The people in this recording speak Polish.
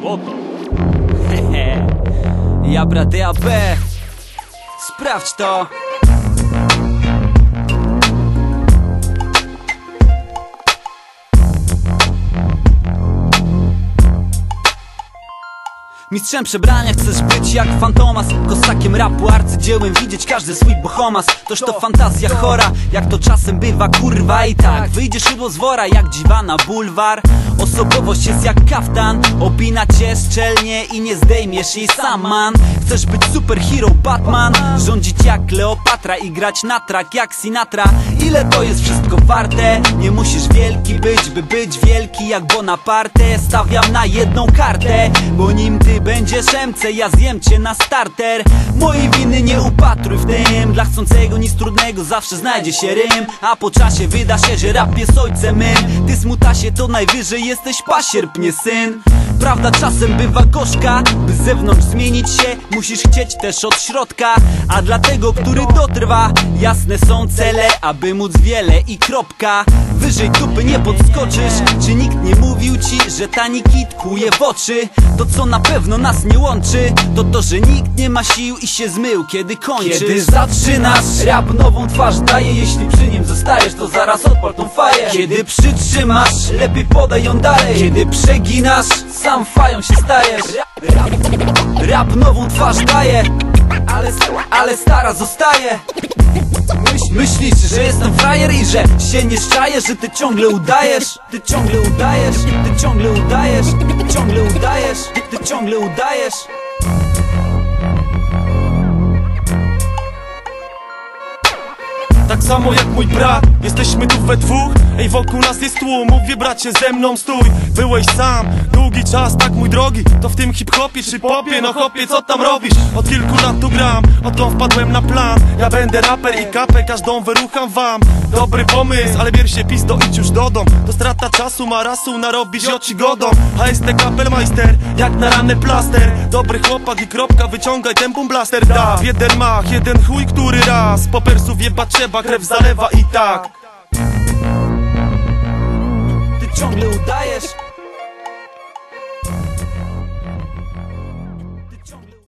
złoto. Hehe, ja braty AB. Sprawdź to. Mistrzem przebrania chcesz być jak fantomas Kosakiem rapu, arcydziełem widzieć każdy swój bohomas. Toż to fantazja chora, jak to czasem bywa kurwa i tak. Wyjdzie szydło z wora jak dziwa na bulwar. Osobowość jest jak kaftan Opina cię szczelnie i nie zdejmiesz jej sam man Chcesz być superhero Batman Rządzić jak Kleopatra i grać na trak jak Sinatra. Ile to jest wszystko warte? Nie musisz wielki być, by być wielki jak Bonaparte. Stawiam na jedną kartę, bo nim ty będziesz MC Ja zjem cię na starter. Mojej winy nie upatruj w tym. Dla chcącego nic trudnego zawsze znajdzie się rym. A po czasie wyda się, że rap jest ojcem mym. Ty smutasie to najwyżej jesteś pasierb, nie syn. Prawda czasem bywa gorzka By z zewnątrz zmienić się. Musisz chcieć też od środka A dla tego, który dotrwa Jasne są cele, aby móc wiele i kropka. Wyżej dupy nie podskoczysz Czy nikt nie mówił ci, że tani kit kuje w oczy? To co na pewno nas nie łączy. To to, że nikt nie ma sił i się zmył kiedy kończysz. Kiedy zaczynasz, rap nową twarz daje. Jeśli przy nim zostajesz, to zaraz odpal tą faję Kiedy przytrzymasz, lepiej podaj ją dalej. Kiedy przeginasz, sam fają się stajesz. Rap, rap nową twarz daje ale, ale stara zostaje Myślisz, że jestem frajer i że się nie szczaję Że ty ciągle udajesz Ty ciągle udajesz Ty ciągle udajesz Ty ciągle udajesz Ty ciągle udajesz. Tak samo jak mój brat, jesteśmy tu we dwóch. Ej, wokół nas jest tłum, mówię bracie ze mną stój. Byłeś sam, czas, tak mój drogi To w tym hip-hopie czy popie, no chłopie co tam robisz? Od kilku lat tu gram, odkąd wpadłem na plan. Ja będę raper i kapę, każdą wyrucham wam. Dobry pomysł, ale bierz się pizdo, idź już do dom To strata czasu, marasu, narobić oci godą HST kapelmeister, jak na ranny plaster. Dobry chłopak i kropka, wyciągaj ten boom blaster. Da, jeden mach, jeden chuj, który raz. Po persów jebać trzeba, krew zalewa i tak. Ty ciągle udajesz